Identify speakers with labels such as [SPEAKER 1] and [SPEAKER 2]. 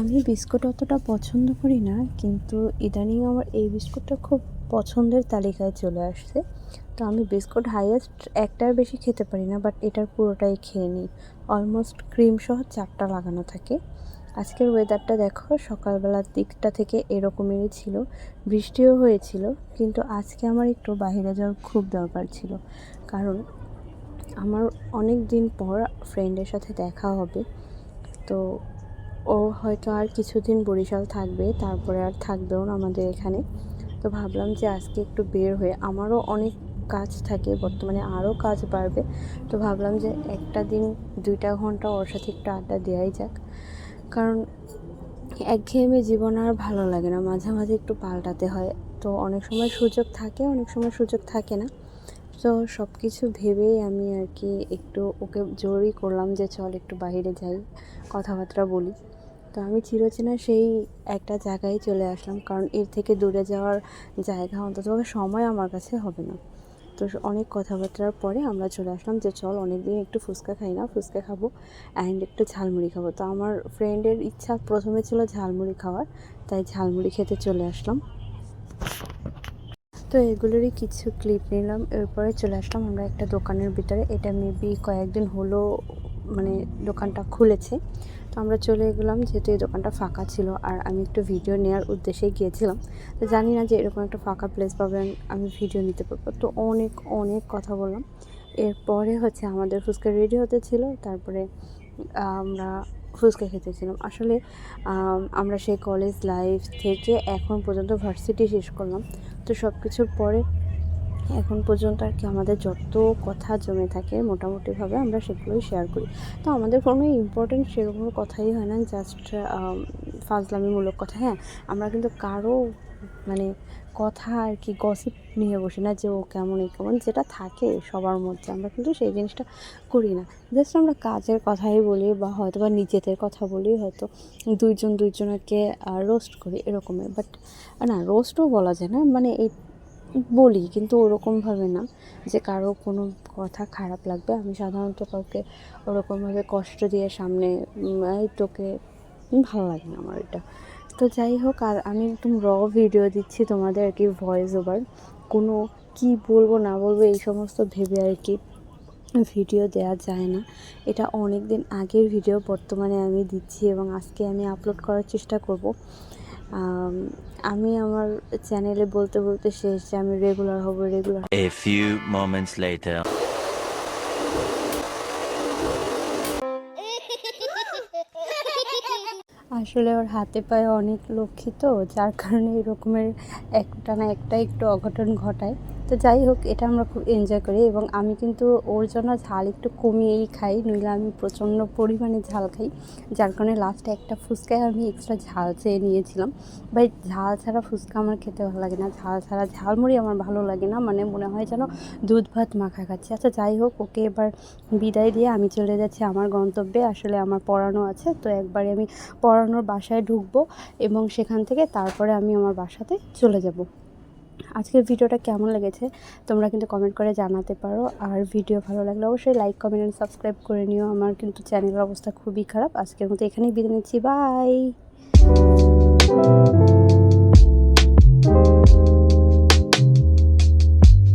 [SPEAKER 1] আমি বিস্কুট অতটা পছন্দ করি না, কিন্তু ইদানিং আমার এই বিস্কুটটা খুব পছন্দের তালিকায় চলে আসছে। তো আমি বিস্কুট হাইয়েস্ট একটার বেশি খেতে পারি না বাট এটার পুরোটাই খেয়ে নিই। অলমোস্ট ক্রিম সহ চারটা লাগানো থাকে। আজকের ওয়েদারটা দেখো, সকালবেলার দিকটা থেকে এরকমেরই ছিল। বৃষ্টিও হয়েছিল, কিন্তু আজকে আমার একটু বাইরে যাওয়ার খুব দরকার ছিল। কারণ আমার অনেক দিন পর ফ্রেন্ডের সাথে দেখা হবে। তো ও হয়তো আর কিছুদিন বরিশাল থাকবে, তারপরে আর থাকবেও না আমাদের এখানে। তো ভাবলাম যে আজকে একটু বের হয়ে, আমারও অনেক কাজ থাকে, বর্তমানে আরও কাজ বাড়বে। তো ভাবলাম যে একটা দিন দুইটা ঘণ্টা ওর সাথে একটু আড্ডা দেওয়াই যাক। কারণ একঘেয়েমে জীবন আর ভালো লাগে না, মাঝে মাঝে একটু পাল্টাতে হয়। তো অনেক সময় সুযোগ থাকে, অনেক সময় সুযোগ থাকে না। তো সব কিছু ভেবেই আমি আর কি একটু ওকে জোরই করলাম যে চল একটু বাইরে যাই, কথাবার্তা বলি। তো আমি চিরচেনা সেই একটা জায়গায় চলে আসলাম কারণ এর থেকে দূরে যাওয়ার জায়গা অন্তত সময় আমার কাছে হবে না। তো অনেক কথাবার্তার পরে আমরা চলে আসলাম যে চল অনেক দিন একটু ফুচকা খাই না, ফুচকা খাব অ্যান্ড একটু ঝালমুড়ি খাব। তো আমার ফ্রেন্ডের ইচ্ছা প্রথমে ছিল ঝালমুড়ি খাওয়ার, তাই ঝালমুড়ি খেতে চলে আসলাম। তো এগুলোরই কিছু ক্লিপ নিলাম। এরপরে চলে আসলাম আমরা একটা দোকানের ভিতরে। এটা মেবি কয়েকদিন হলো মানে দোকানটা খুলেছে। তো আমরা চলে গেলাম যেহেতু এই দোকানটা ফাঁকা ছিল আর আমি একটু ভিডিও নেওয়ার উদ্দেশ্যে গিয়েছিলাম। তো জানি না যে এরকম একটা ফাঁকা প্লেস পাবেন, আমি ভিডিও নিতে পারব। তো অনেক অনেক কথা বললাম। এরপরে হচ্ছে আমাদের ফুচকা রেডি হতে ছিল, তারপরে আমরা ফুচকা খেতেছিলাম আসলে আমরা সেই কলেজ লাইফ থেকে এখন পর্যন্ত ভার্সিটি শেষ করলাম। তো সব কিছুর পরে এখন পর্যন্ত আর কি আমাদের যত কথা জমে থাকে মোটামুটিভাবে আমরা সেগুলোই শেয়ার করি। তো আমাদের কোনো ইম্পর্টেন্ট সেরকম কথাই হয় না জাস্ট ফাজলামিমূলক কথা হ্যাঁ? আমরা কিন্তু কারও মানে কথা আর কি গসিপ নিয়ে বসি না যে ও কেমন, এই কেমন, যেটা থাকে সবার মধ্যে। আমরা কিন্তু সেই জিনিসটা করি না। জাস্ট আমরা কাজের কথাই বলি বা হয়তো বা নিজেদের কথা বলি, হয়তো দুইজন দুইজনকে রোস্ট করি এরকমের বাট না রোস্টও বলা যায় না মানে এই বলি, কিন্তু ওরকমভাবে না যে কারও কোনো কথা খারাপ লাগবে। আমি সাধারণত কাউকে ওরকমভাবে কষ্ট দিয়ে সামনে এই তোকে, ভালো লাগে না আমার এটা। তো যাই হোক, আর আমি একদম র ভিডিও দিচ্ছি তোমাদের আর কি ভয়েস ওভার কোনো কি বলব, না বলব, এই সমস্ত ভেবে আর কি ভিডিও দেওয়া যায় না। এটা অনেক দিন আগের ভিডিও বর্তমানে আমি দিচ্ছি এবং আজকে আমি আপলোড করার চেষ্টা করব। আমি আমার চ্যানেলে বলতে বলতে শেষ যে আমি রেগুলার হব regular
[SPEAKER 2] A few moments later.
[SPEAKER 1] আসলে ওর হাতে পায়ে অনেক লক্ষিত যার কারণে এরকমের একটা না একটা একটু অঘটন ঘটায়। তো যাই হোক, এটা আমরা খুব এনজয় করি এবং আমি কিন্তু ওর জন্য ঝাল একটু কমিয়েই খাই, নইলে আমি প্রচণ্ড পরিমাণে ঝাল খাই। যার কারণে লাস্টে একটা ফুচকায় আমি এক্সট্রা ঝাল চেয়ে নিয়েছিলাম। বাই ঝাল ছাড়া ফুচকা আমার খেতে ভালো লাগে না। ঝাল ছাড়া ঝালমুড়ি আমার ভালো লাগে না। মানে মনে হয় যেন দুধ ভাত মাখা খাচ্ছি। আচ্ছা যাই হোক, ওকে এবার বিদায় দিয়ে আমি চলে যাচ্ছি আমার গন্তব্যে। আসলে আমার পড়ানো আছে, তো একবারে আমি পড়ানোর বাসায় ঢুকবো এবং সেখান থেকে তারপরে আমি আমার বাসাতে চলে যাব। আজকের ভিডিওটা কেমন লেগেছে তোমরা কিন্তু কমেন্ট করে জানাতে পারো। আর ভিডিও ভালো লাগলে অবশ্যই লাইক কমেন্ট অ্যান্ড সাবস্ক্রাইব করে নিও। আমার কিন্তু চ্যানেলের অবস্থা খুবই খারাপ। আজকের মতো এখানেই বিদায় নিচ্ছি। বাই